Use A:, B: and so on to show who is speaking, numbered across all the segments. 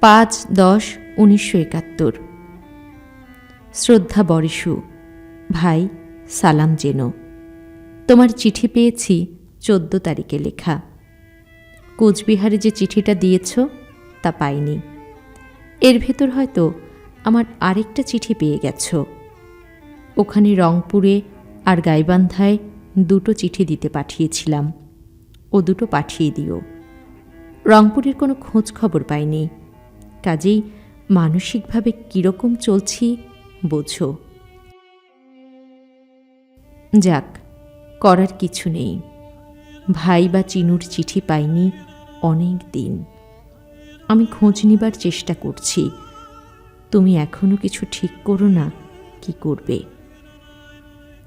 A: পাঁচ দশ উনিশশো একাত্তর। শ্রদ্ধা বরিশু। ভাই, সালাম জেনো। তোমার চিঠি পেয়েছি চোদ্দ তারিখে লেখা। কোচবিহারে যে চিঠিটা দিয়েছ, তা পাইনি। এর ভেতর হয়তো আমার আরেকটা চিঠি পেয়ে গেছ। ওখানে রংপুরে আর গাইবান্ধায় দুটো চিঠি দিতে পাঠিয়েছিলাম। ও দুটো পাঠিয়ে দিও। রংপুরের কোনো খোঁজ খবর পাইনি। কাজেই মানসিকভাবে কীরকম চলছি, বোঝো। যাক, করার কিছু নেই। ভাই বা চিনুর চিঠি পাইনি অনেক দিন। আমি খোঁজ নিবার চেষ্টা করছি। তুমি এখনও কিছু ঠিক করো না, কি করবে?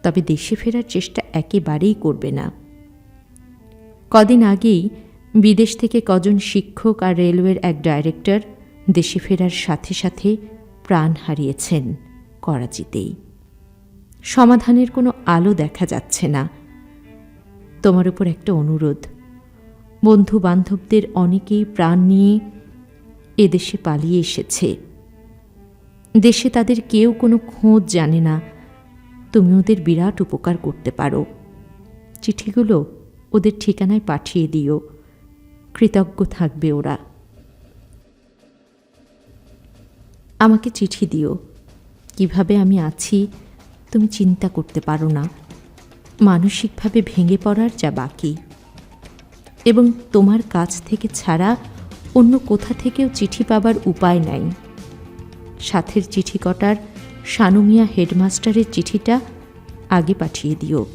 A: তবে দেশে ফেরার চেষ্টা একেবারেই করবে না। কদিন আগেই বিদেশ থেকে কজন শিক্ষক আর রেলওয়ের এক ডাইরেক্টর দেশে ফেরার সাথে সাথে প্রাণ হারিয়েছেন করাচিতেই। সমাধানের কোনো আলো দেখা যাচ্ছে না। তোমার উপর একটা অনুরোধ। বন্ধু বান্ধবদের অনেকেই প্রাণ নিয়ে এদেশে পালিয়ে এসেছে। দেশে তাদের কেউ কোনো খোঁজ জানে না। তুমি ওদের বিরাট উপকার করতে পারো। চিঠিগুলো ওদের ঠিকানায় পাঠিয়ে দিও। কৃতজ্ঞ থাকবে ওরা। আমাকে চিঠি দিও। কীভাবে আমি আছি, তুমি চিন্তা করতে পারো না। মানসিকভাবে ভেঙে পড়ার যা বাকি। এবং তোমার কাছ থেকে ছাড়া অন্য কোথা থেকেও চিঠি পাবার উপায় নাই। সাথের চিঠি কটার সানুমিয়া হেডমাস্টারের চিঠিটা আগে পাঠিয়ে দিও।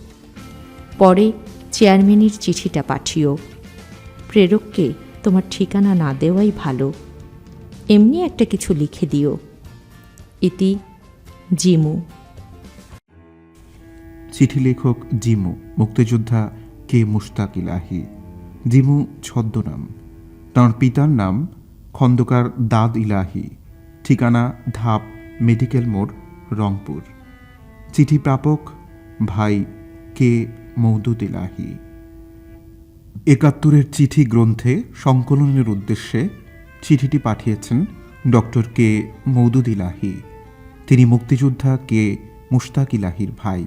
A: পরে চেয়ারম্যানের চিঠিটা পাঠিও। প্রেরককে তোমার ঠিকানা না দেওয়াই ভালো। এমনি একটা কিছু লিখে দিও। ইতি, জিমু।
B: চিঠি লেখক জিমু, মুক্তিযোদ্ধা কে মুশতাক ইলাহি। জিমু ছদ্মনাম। তাঁর পিতার নাম খন্দকার দাদ ইলাহি। ঠিকানা ধাপ, মেডিকেল মোড়, রংপুর। চিঠি প্রাপক ভাই কে মৌদুদ ইলাহি। একাত্তরের চিঠি গ্রন্থে সংকলনের উদ্দেশ্যে চিঠিটি পাঠিয়েছেন ডক্টর কে মৌদুদ ইলাহি। তিনি মুক্তিযোদ্ধা কে মুশতাক ইলাহির ভাই।